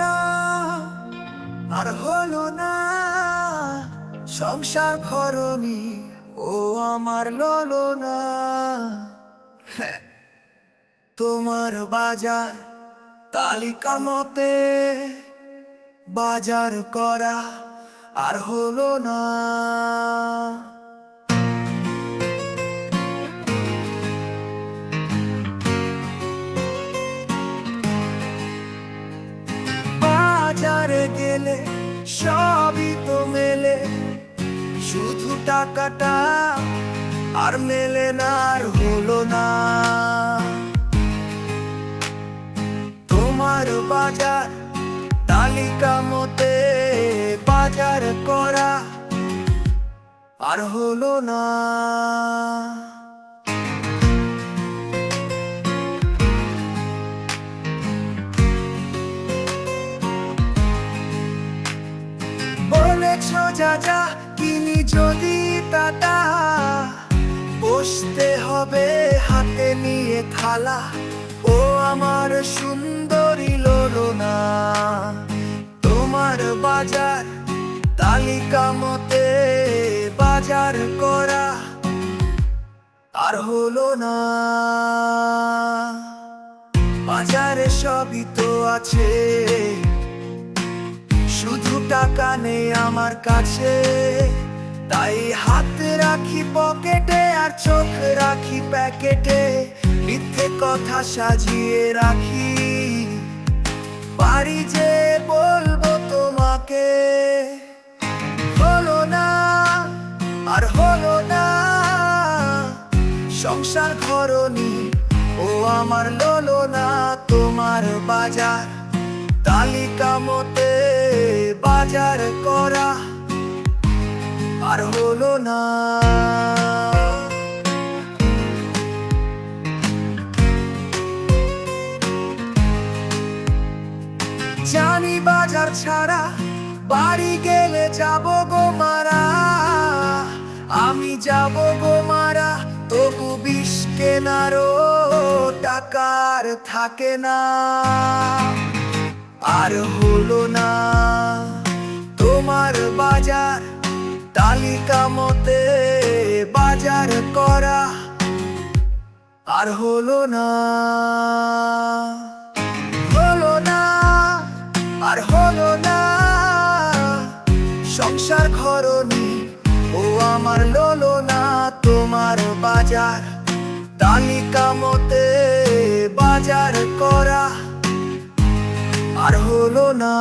না, আর হলো না। সংসার ঘরনি ও আমার ললো না তোমার বাজার তালিকা মতে বাজার করা আর হলো না। শুধু টাকাটা আর মেলে না আর হলো না। তোমার বাজার, তালিকা মতে বাজার করা আর হলো না। বলেছ যা যা কিনি বসতে হবে হাতে নিয়ে থালা ও আমার সুন্দরী লোলো না তোমার বাজার তালিকা মতে বাজার করা আর হলো না। বাজারে সবই তো আছে। শুধু টাকা নেই আমার কাছে। রাখি প্যাকেটে, মিথ্যে কথা সাজিয়ে রাখি। পারি যে বলব তোমাকে, হলো না আর হলো না। সংসার ঘরনি ও আমার ললো না তোমার বাজার, তালিকা মতে বাজার করা। আর হলো না। জানি বাজার ছাড়া বাড়ি গেলে যাব গো মারা। আমি যাব গো মারা, তবু বিষ কেনারও টাকার থাকে না। আর হলো না তোমার বাজার, তালিকা মতে বাজার করা। আর হলো না বাজার তালিকা মতে বাজার করা আর হলো না।